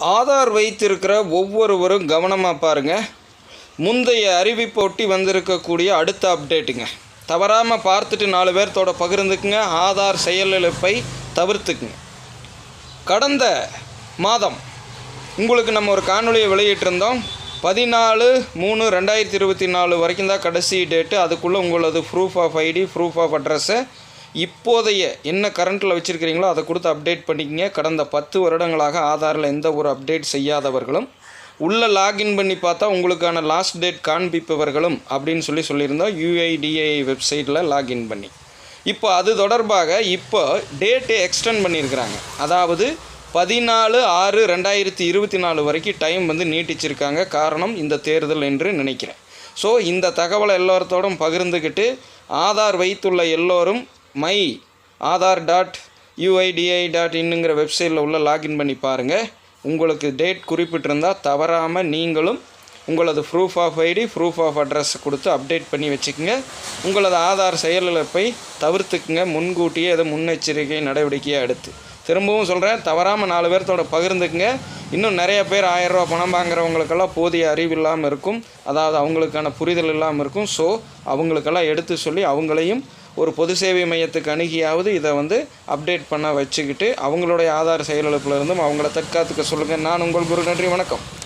ஆதார் வைத்திருக்கிற ஒவ்வொருவரும் கவனமாக பாருங்கள் முந்தைய அறிவிப்பை ஒட்டி வந்திருக்கக்கூடிய அடுத்த அப்டேட்டுங்க. தவறாமல் பார்த்துட்டு நாலு பேர்த்தோட பகிர்ந்துக்குங்க. ஆதார் செயலிழப்பை தவிர்த்துக்குங்க. கடந்த மாதம் உங்களுக்கு நம்ம ஒரு காணொலியை வெளியிட்டிருந்தோம். பதினாலு மூணு ரெண்டாயிரத்தி இருபத்தி நாலு வரைக்கும் தான் கடைசி டேட்டு. அதுக்குள்ளே உங்களது proof of ID proof of அட்ரஸை இப்போதைய என்ன கரண்ட்டில் வச்சுருக்கிறீங்களோ அதை கொடுத்து அப்டேட் பண்ணிக்கங்க. கடந்த பத்து வருடங்களாக ஆதாரில் எந்த ஒரு அப்டேட் செய்யாதவர்களும் உள்ளே லாகின் பண்ணி பார்த்தா உங்களுக்கான லாஸ்ட் டேட் காண்பிப்பவர்களும் அப்படின்னு சொல்லி சொல்லியிருந்தோம் யூஐடிஐ வெப்சைட்டில் லாகின் பண்ணி. இப்போ அது தொடர்பாக இப்போ டேட்டை எக்ஸ்டெண்ட் பண்ணியிருக்கிறாங்க. அதாவது பதினாலு ஆறு ரெண்டாயிரத்தி இருபத்தி நாலு வரைக்கும் டைம் வந்து நீட்டிச்சிருக்காங்க. காரணம் இந்த தேர்தல் என்று நினைக்கிறேன். ஸோ இந்த தகவலை எல்லோரத்தோடும் பகிர்ந்துக்கிட்டு ஆதார் வைத்துள்ள எல்லோரும் my Aadhaar dot UIDAI dot இன்னுங்கிற வெப்சைட்டில் உள்ள லாகின் பண்ணி பாருங்கள் உங்களுக்கு டேட் குறிப்பிட்டிருந்தால் தவறாமல் நீங்களும் உங்களது proof of ID proof of address கொடுத்து அப்டேட் பண்ணி வச்சுக்கோங்க. உங்களது ஆதார் செயலிழப்பை தவிர்த்துக்குங்க. முன்கூட்டியே அதை முன்னெச்சரிக்கை நடவடிக்கையாக எடுத்து திரும்பவும் சொல்கிறேன் தவறாமல் நாலு பேர்த்தோட பகிர்ந்துக்குங்க. இன்னும் நிறைய பேர் ஆயிரரூவா பணம் வாங்குறவங்களுக்கெல்லாம் போதிய அறிவு இல்லாமல் இருக்கும். அதாவது அவங்களுக்கான புரிதல் இல்லாமல் இருக்கும். ஸோ அவங்களுக்கெல்லாம் எடுத்து சொல்லி அவங்களையும் ஒரு பொது சேவை மையத்துக்கு அணுகியாவது இதை வந்து அப்டேட் பண்ண வச்சுக்கிட்டு அவங்களுடைய ஆதார் செயலிழப்புலேருந்தும் அவங்கள தற்காத்துக்க சொல்லுங்கள் நான் உங்கள் குரு நன்றி வணக்கம்.